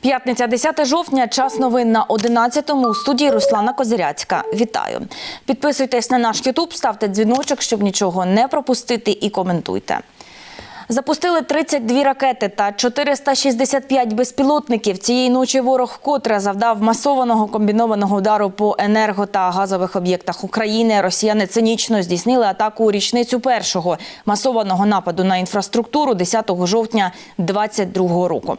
П'ятниця, 10 жовтня, час новин на 11-му у студії Руслана Козиряцька. Вітаю. Підписуйтесь на наш Ютуб, ставте дзвіночок, щоб нічого не пропустити і коментуйте. Запустили 32 ракети та 465 безпілотників. Цієї ночі ворог вкотре завдав масованого комбінованого удару по енерго та газових об'єктах України. Росіяни цинічно здійснили атаку у річницю першого масованого нападу на інфраструктуру 10 жовтня 2022 року.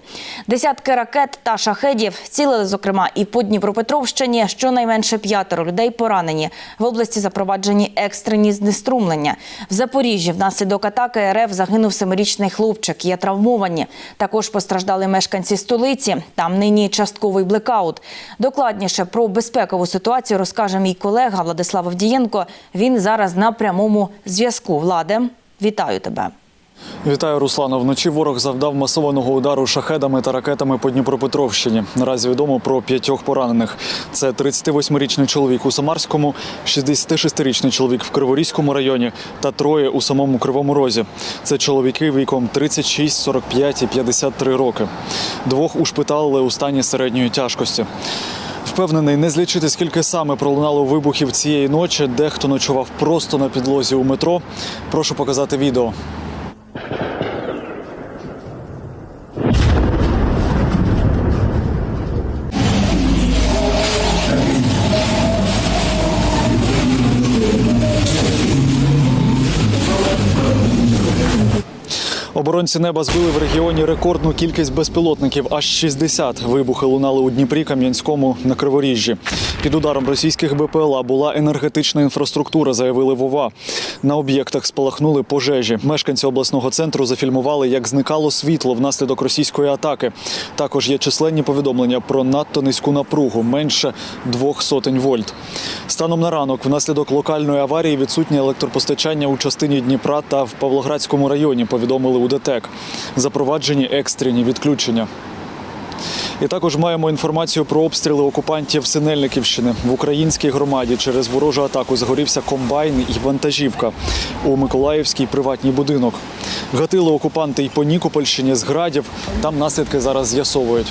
Десятки ракет та шахедів цілили, зокрема, і по Дніпропетровщині. Щонайменше п'ятеро людей поранені. В області запроваджені екстрені знеструмлення. В Запоріжжі внаслідок атаки РФ загинув семирічний хлопчик. Є травмовані. Також постраждали мешканці столиці. Там нині частковий блекаут. Докладніше про безпекову ситуацію розкаже мій колега Владислав Авдієнко. Він зараз на прямому зв'язку. Владе, вітаю тебе. Вітаю, Руслано. Вночі ворог завдав масованого удару шахедами та ракетами по Дніпропетровщині. Наразі відомо про п'ятьох поранених. Це 38-річний чоловік у Самарському, 66-річний чоловік в Криворізькому районі та троє у самому Кривому Розі. Це чоловіки віком 36, 45 і 53 роки. Двох ушпиталили у стані середньої тяжкості. Впевнений, не злічити, скільки саме пролунало вибухів цієї ночі. Дехто ночував просто на підлозі у метро. Прошу показати відео. Оборонці неба збили в регіоні рекордну кількість безпілотників. Аж 60 вибухи лунали у Дніпрі, Кам'янському на Криворіжжі. Під ударом російських БПЛА була енергетична інфраструктура, заявили Вова. На об'єктах спалахнули пожежі. Мешканці обласного центру зафільмували, як зникало світло внаслідок російської атаки. Також є численні повідомлення про надто низьку напругу менше двох сотень вольт. Станом на ранок, внаслідок локальної аварії, відсутнє електропостачання у частині Дніпра та в Павлоградському районі. Повідомили у ДТЕК. Запроваджені екстрені відключення. І також маємо інформацію про обстріли окупантів Синельниківщини в українській громаді. Через ворожу атаку згорівся комбайн і вантажівка у Миколаївський приватній будинок. Гатили окупанти й по Нікопольщині з градів. Там наслідки зараз з'ясовують.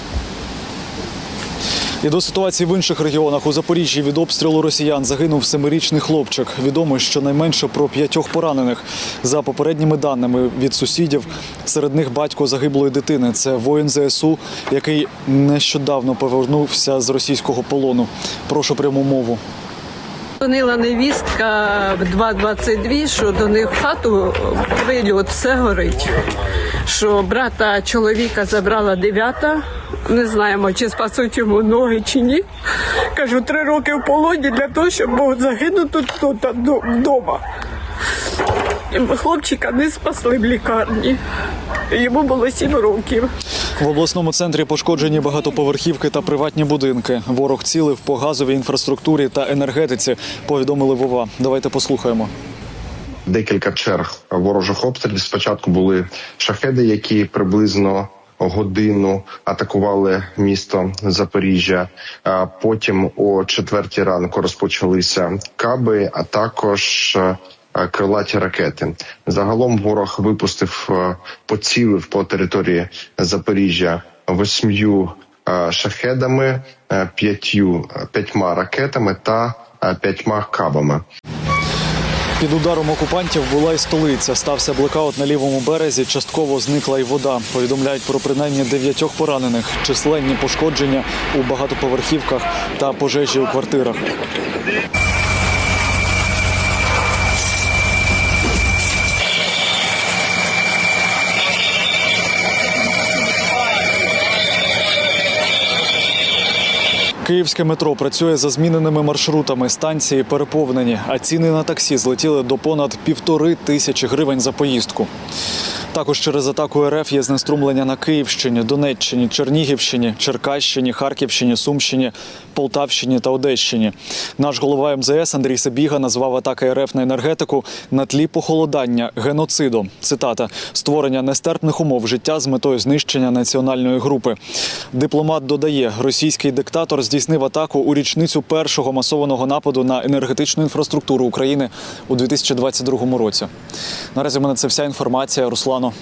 І до ситуації в інших регіонах у Запоріжжі від обстрілу росіян загинув семирічний хлопчик. Відомо щонайменше про п'ятьох поранених. За попередніми даними від сусідів, серед них батько загиблої дитини. Це воїн ЗСУ, який нещодавно повернувся з російського полону. Прошу пряму мову. Дзвонила невістка в 2.22, що до них в хату прильот, все горить. Що брата чоловіка забрала дев'ята. Не знаємо, чи спасуть йому ноги чи ні. Кажу, три роки в полоні для того, щоб був загинути тут вдома. Хлопчика не спасли в лікарні. Йому було сім років. В обласному центрі пошкоджені багатоповерхівки та приватні будинки. Ворог цілив по газовій інфраструктурі та енергетиці. Повідомили Вова. Давайте послухаємо. декілька черг ворожих обстрілів. Спочатку були шахеди, які приблизно годину атакували місто Запоріжжя. А потім о четвертій ранку розпочалися каби, а також крилаті ракети. Загалом ворог випустив е, поцілив по території Запоріжжя восьмю е, шахедами, е, п'ятью п'ятьма ракетами та е, п'ятьма кабами. Під ударом окупантів була й столиця. Стався блекаут на лівому березі. Частково зникла й вода. Повідомляють про принаймні дев'ятьох поранених, численні пошкодження у багатоповерхівках та пожежі у квартирах. Київське метро працює за зміненими маршрутами. Станції переповнені, а ціни на таксі злетіли до понад півтори тисячі гривень за поїздку. Також через атаку РФ є знеструмлення на Київщині, Донеччині, Чернігівщині, Черкащині, Харківщині, Сумщині, Полтавщині та Одещині. Наш голова МЗС Андрій Сабіга назвав атаки РФ на енергетику на тлі похолодання геноцидом. Цитата створення нестерпних умов життя з метою знищення національної групи. Дипломат додає, російський диктатор здійснив атаку у річницю першого масованого нападу на енергетичну інфраструктуру України у 2022 році. Наразі в мене це вся інформація. Руслано.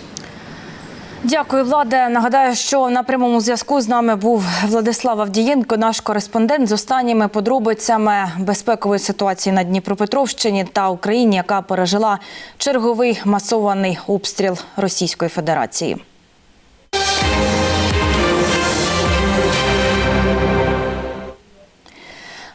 Дякую, Владе. Нагадаю, що на прямому зв'язку з нами був Владислав Авдієнко, наш кореспондент з останніми подробицями безпекової ситуації на Дніпропетровщині та Україні, яка пережила черговий масований обстріл Російської Федерації.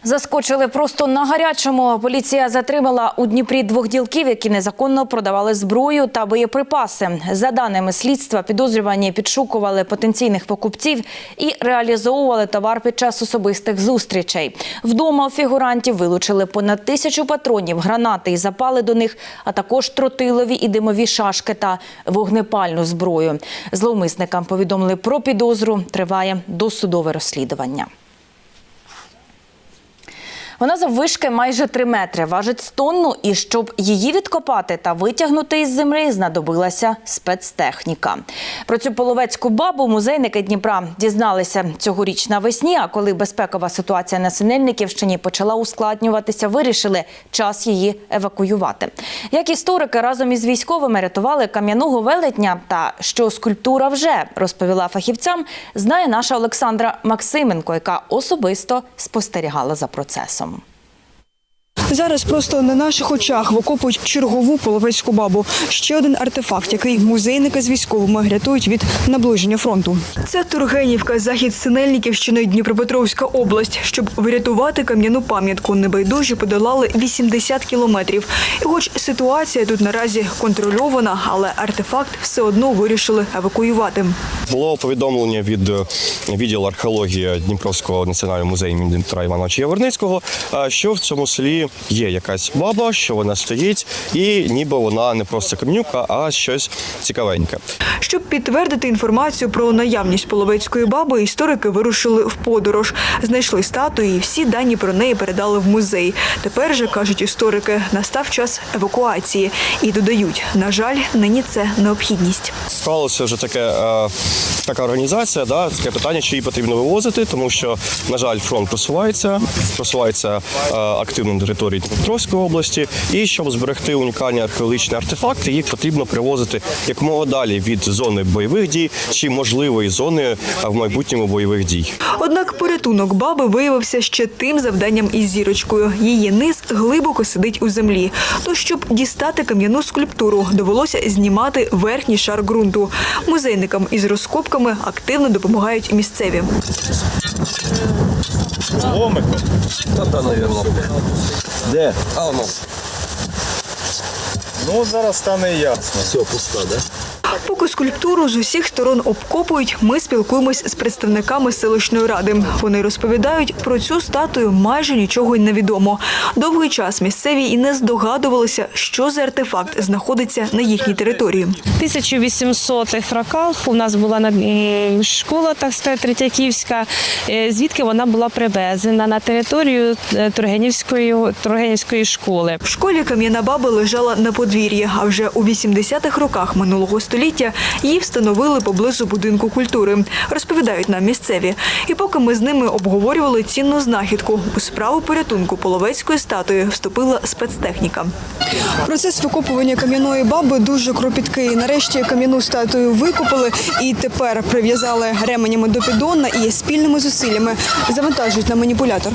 Заскочили просто на гарячому. Поліція затримала у Дніпрі двох ділків, які незаконно продавали зброю та боєприпаси. За даними слідства, підозрювані підшукували потенційних покупців і реалізовували товар під час особистих зустрічей. Вдома у фігурантів вилучили понад тисячу патронів, гранати і запали до них, а також тротилові і димові шашки та вогнепальну зброю. Зловмисникам повідомили про підозру. Триває досудове розслідування. Вона заввишки майже 3 метри, важить 100 тонну, і щоб її відкопати та витягнути із землі, знадобилася спецтехніка. Про цю половецьку бабу музейники Дніпра дізналися цьогоріч навесні. А коли безпекова ситуація на Синельниківщині почала ускладнюватися, вирішили час її евакуювати. Як історики разом із військовими рятували кам'яного велетня та що скульптура вже розповіла фахівцям, знає наша Олександра Максименко, яка особисто спостерігала за процесом. Зараз просто на наших очах викопують чергову половецьку бабу. Ще один артефакт, який музейники з військовими рятують від наближення фронту. Це Тургенівка, захід Синельниківщини, Дніпропетровська область. Щоб врятувати кам'яну пам'ятку, небайдужі подолали 80 кілометрів. І хоч ситуація тут наразі контрольована, але артефакт все одно вирішили евакуювати. Було повідомлення від е, відділу археології Дніпровського національного музею імені Дмитра Івановича Яворницького, е, що в цьому селі є якась баба, що вона стоїть, і ніби вона не просто кам'юка, а щось цікавеньке. Щоб підтвердити інформацію про наявність половецької баби, історики вирушили в подорож. Знайшли статую і всі дані про неї передали в музей. Тепер же кажуть історики, настав час евакуації і додають, на жаль, нині це необхідність. Склалося вже таке е, така організація, да, таке питання, чи її потрібно вивозити, тому що, на жаль, фронт просувається, просувається е, активно території Дніпропетровської області. І щоб зберегти унікальні археологічні артефакти, їх потрібно привозити якомога далі від зони бойових дій чи можливої зони е, в майбутньому бойових дій. Однак порятунок баби виявився ще тим завданням із зірочкою. Її низ глибоко сидить у землі. То, щоб дістати кам'яну скульптуру, довелося знімати верхній шар ґрунту. Музейникам із розкопками активно допомагають місцеві. Де? А, ну. Ну, зараз стане ясно. Все, пуста, да? Поки скульптуру з усіх сторон обкопують, ми спілкуємось з представниками селищної ради. Вони розповідають про цю статую майже нічого й не відомо. Довгий час місцеві і не здогадувалися, що за артефакт знаходиться на їхній території. 1800-х років у нас була м, школа, так сказати, Третьяківська, е, звідки вона була привезена на територію е, Тургенівської, Тургенівської школи. В школі кам'яна баба лежала на подвір'ї, а вже у 80-х роках минулого століття її встановили поблизу будинку культури. Розповідають нам місцеві. І поки ми з ними обговорювали цінну знахідку, у справу порятунку половецької статуї вступила спецтехніка. Процес викопування кам'яної баби дуже кропіткий. Нарешті кам'яну статую викопали і тепер прив'язали ременями до піддона і спільними зусиллями завантажують на маніпулятор.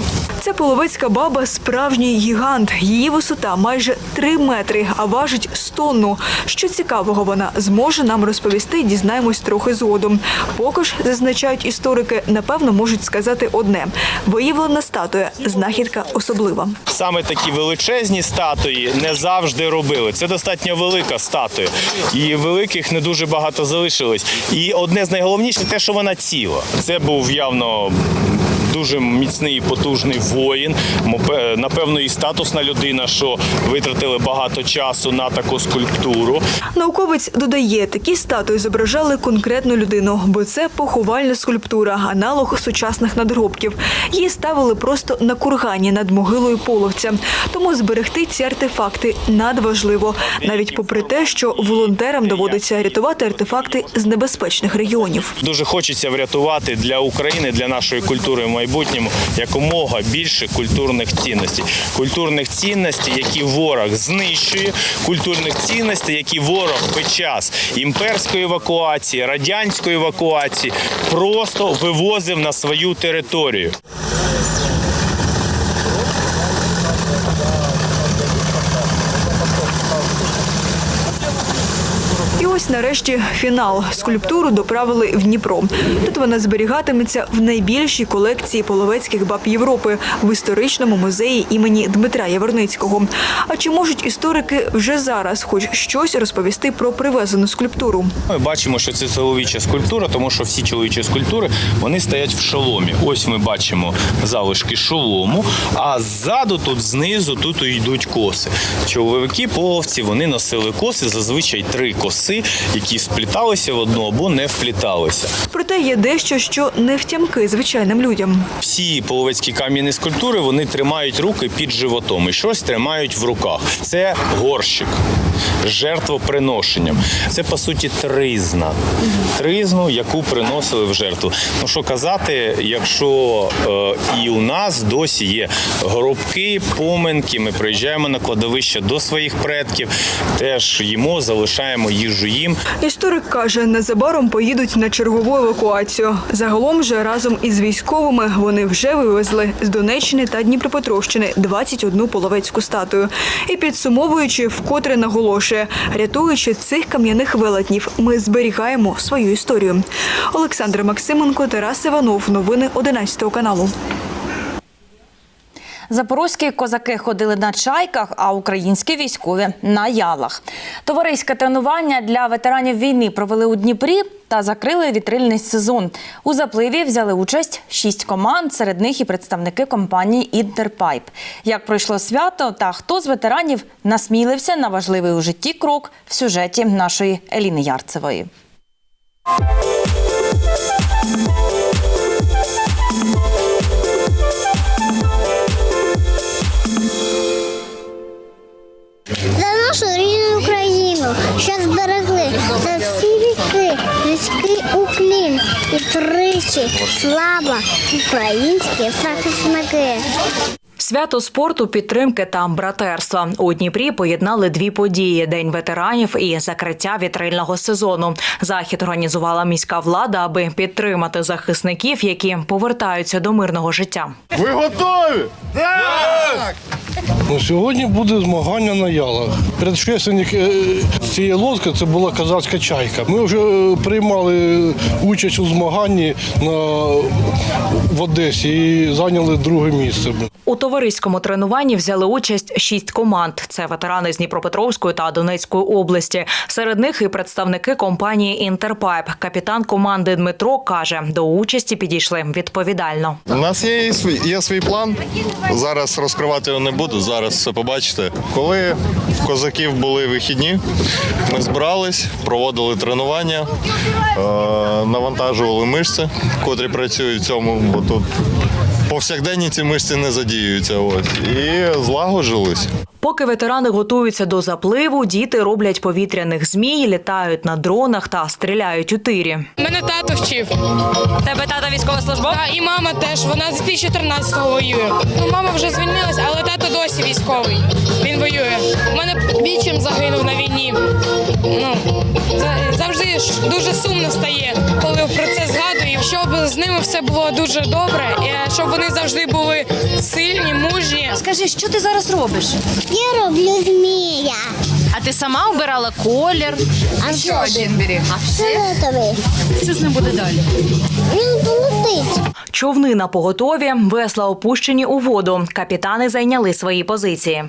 Ця половецька баба справжній гігант. Її висота майже 3 метри, а важить 100 тонну. Що цікавого вона зможе нам розповісти, дізнаємось трохи згодом. Поки ж, зазначають історики, напевно можуть сказати одне: виявлена статуя знахідка особлива. Саме такі величезні статуї не завжди робили. Це достатньо велика статуя. І великих не дуже багато залишилось. І одне з найголовніших те, що вона ціла. Це був явно. Дуже міцний і потужний воїн, напевно, і статусна людина, що витратили багато часу на таку скульптуру. Науковець додає, такі статуї зображали конкретну людину, бо це поховальна скульптура, аналог сучасних надгробків. Її ставили просто на кургані над могилою половця. Тому зберегти ці артефакти надважливо, навіть попри те, що волонтерам доводиться рятувати артефакти з небезпечних регіонів. Дуже хочеться врятувати для України, для нашої культури майбутньому якомога більше культурних цінностей. Культурних цінностей, які ворог знищує, культурних цінностей, які ворог під час імперської евакуації, радянської евакуації просто вивозив на свою територію. Ось нарешті фінал. Скульптуру доправили в Дніпро. Тут вона зберігатиметься в найбільшій колекції половецьких баб Європи в історичному музеї імені Дмитра Яворницького. А чи можуть історики вже зараз хоч щось розповісти про привезену скульптуру? Ми бачимо, що це чоловіча скульптура, тому що всі чоловічі скульптури вони стоять в шоломі. Ось ми бачимо залишки шолому, а ззаду, тут знизу, тут йдуть коси. Чоловіки половці вони носили коси, зазвичай три коси, які спліталися в одну або не впліталися. Проте є дещо, що не втямки звичайним людям. Всі половецькі кам'яні скульптури вони тримають руки під животом і щось тримають в руках. Це горщик жертвоприношенням. Це по суті тризна. Тризну, яку приносили в жертву. Ну що казати, якщо е, і у нас досі є гробки, поминки, ми приїжджаємо на кладовище до своїх предків, теж їмо, залишаємо їжу їм. Історик каже, незабаром поїдуть на чергову евакуацію. Загалом же разом із військовими вони вже вивезли з Донеччини та Дніпропетровщини 21 половецьку статую. І підсумовуючи, вкотре наголошує, рятуючи цих кам'яних велетнів, ми зберігаємо свою історію. Олександр Максименко, Тарас Іванов. Новини 11 каналу. Запорозькі козаки ходили на чайках, а українські військові на ялах. Товариське тренування для ветеранів війни провели у Дніпрі та закрили вітрильний сезон. У запливі взяли участь шість команд, серед них і представники компанії Інтерпайп. Як пройшло свято та хто з ветеранів насмілився на важливий у житті крок в сюжеті нашої Еліни Ярцевої. за що зберегли за всі віки людський уклін і тричі слава українські захисники. Свято спорту, підтримки та братерства у Дніпрі поєднали дві події: День ветеранів і закриття вітрильного сезону. Захід організувала міська влада, аби підтримати захисників, які повертаються до мирного життя. Ви готові? Так! Ну, сьогодні буде змагання на ялах. Предшественник е, цієї лодки це була казацька чайка. Ми вже е, приймали участь у змаганні на, в Одесі і зайняли друге місце. У товариському тренуванні взяли участь шість команд. Це ветерани з Дніпропетровської та Донецької області. Серед них і представники компанії Інтерпайп. Капітан команди Дмитро каже, до участі підійшли відповідально. У нас є свій, є свій план. Зараз розкривати його не буду. Зараз все побачите. Коли в козаків були вихідні, ми збирались, проводили тренування, е, навантажували мишці, котрі працюють в цьому, бо тут повсякденні ці мишці не задіюються. Ось і злагожились. Поки ветерани готуються до запливу, діти роблять повітряних змій, літають на дронах та стріляють у тирі. Мене тато вчив. Тебе тата військовослужбовець? А, і мама теж. Вона з 2014-го воює. Ну, мама вже звільнилась, але тато досі військовий. Він воює. У мене вічим загинув на війні. Ну, завжди ж дуже сумно стає, коли про це згадую. Щоб з ними все було дуже добре, і щоб вони завжди були сильні, мужні. Скажи, що ти зараз робиш? Я роблю змія. А ти сама обирала колір? А що один бери? А все? Що з ним буде далі? Він полетить. Човни на поготові, весла опущені у воду. Капітани зайняли свої позиції.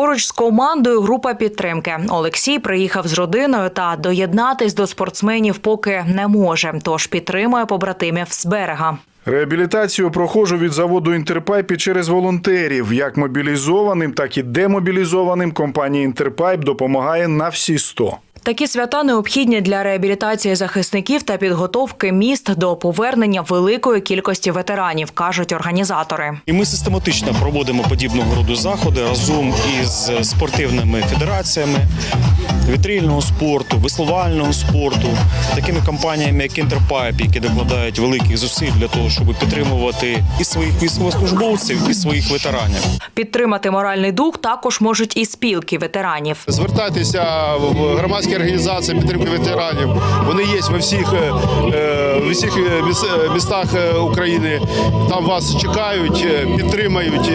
Поруч з командою група підтримки. Олексій приїхав з родиною та доєднатись до спортсменів поки не може, тож підтримує побратимів з берега. Реабілітацію проходжу від заводу Інтерпайп і через волонтерів. Як мобілізованим, так і демобілізованим компанія Інтерпайп допомагає на всі 100. Такі свята необхідні для реабілітації захисників та підготовки міст до повернення великої кількості ветеранів, кажуть організатори. І ми систематично проводимо подібного роду заходи разом із спортивними федераціями, вітрильного спорту, веслувального спорту, такими компаніями, як Інтерпайп, які докладають великих зусиль для того, щоб підтримувати і своїх військовослужбовців, і своїх ветеранів. Підтримати моральний дух також можуть і спілки ветеранів. Звертайтеся в громадські організації підтримки ветеранів. Вони є во всіх, е, е, в усіх е, міс- містах України. Там вас чекають, підтримають,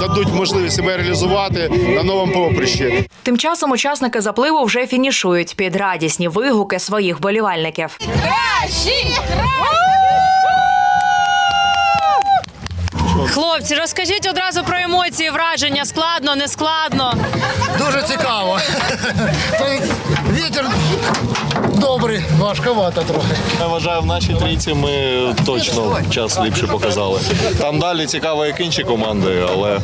дадуть можливість себе реалізувати на новому поприщі. Тим часом учасники запливу вже фінішують під радісні вигуки своїх болівальників. Хлопці, розкажіть одразу про емоції, враження. Складно, не складно. Дуже цікаво. getirdim. Добрий, важковато трохи. Я вважаю, в нашій трійці ми точно час ліпше показали. Там далі цікаво, як інші команди, але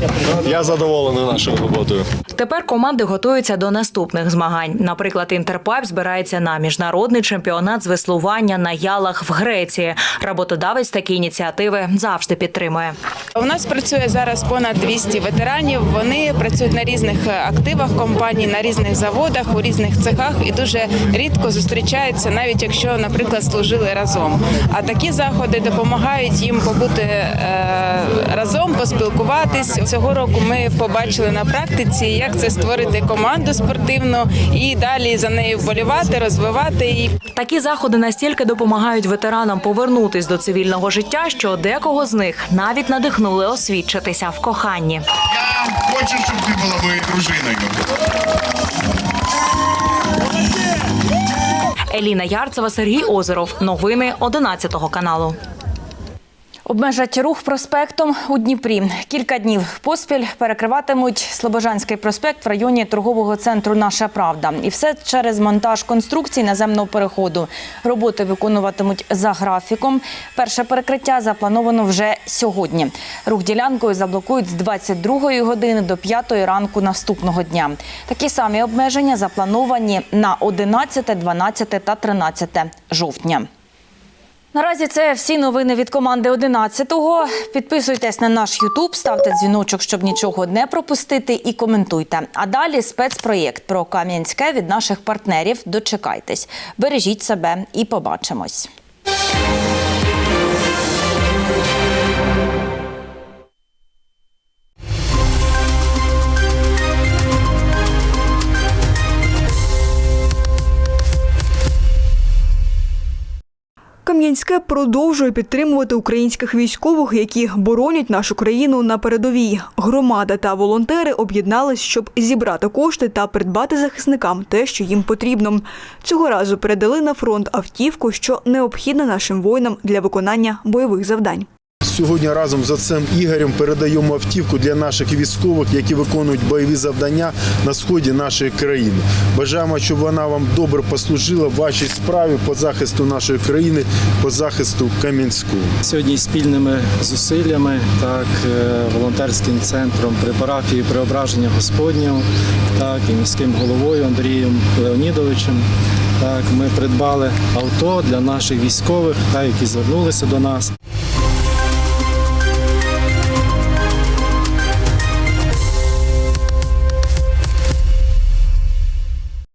я задоволений нашою роботою. Тепер команди готуються до наступних змагань. Наприклад, Інтерпайп збирається на міжнародний чемпіонат з веслування на ялах в Греції. Роботодавець такі ініціативи завжди підтримує. У нас працює зараз понад 200 ветеранів. Вони працюють на різних активах компаній, на різних заводах, у різних цехах і дуже рідко зустрічаються, навіть якщо, наприклад, служили разом. А такі заходи допомагають їм побути е, разом, поспілкуватись. Цього року ми побачили на практиці, як це створити команду спортивну і далі за нею вболівати, розвивати її. Такі заходи настільки допомагають ветеранам повернутись до цивільного життя, що декого з них навіть надихнули освідчитися в коханні. Я Хочу, щоб ти була моєю дружиною. Еліна Ярцева, Сергій Озеров. Новини 11 каналу. Обмежать рух проспектом у Дніпрі. Кілька днів поспіль перекриватимуть Слобожанський проспект в районі торгового центру Наша Правда. І все через монтаж конструкцій наземного переходу. Роботи виконуватимуть за графіком. Перше перекриття заплановано вже сьогодні. Рух ділянкою заблокують з 22-ї години до 5 ранку наступного дня. Такі самі обмеження заплановані на 11, 12 та 13 жовтня. Наразі це всі новини від команди 11-го. Підписуйтесь на наш Ютуб, ставте дзвіночок, щоб нічого не пропустити, і коментуйте. А далі спецпроєкт про Кам'янське від наших партнерів. Дочекайтесь, бережіть себе і побачимось. Кам'янське продовжує підтримувати українських військових, які боронять нашу країну на передовій. Громада та волонтери об'єднались, щоб зібрати кошти та придбати захисникам те, що їм потрібно. Цього разу передали на фронт автівку, що необхідна нашим воїнам для виконання бойових завдань. Сьогодні разом з отцем Ігорем передаємо автівку для наших військових, які виконують бойові завдання на сході нашої країни. Бажаємо, щоб вона вам добре послужила в вашій справі по захисту нашої країни, по захисту Кам'янського. Сьогодні спільними зусиллями, так е, волонтерським центром при парафії Преображення Господнього, так і міським головою Андрієм Леонідовичем. Так, ми придбали авто для наших військових, так, які звернулися до нас.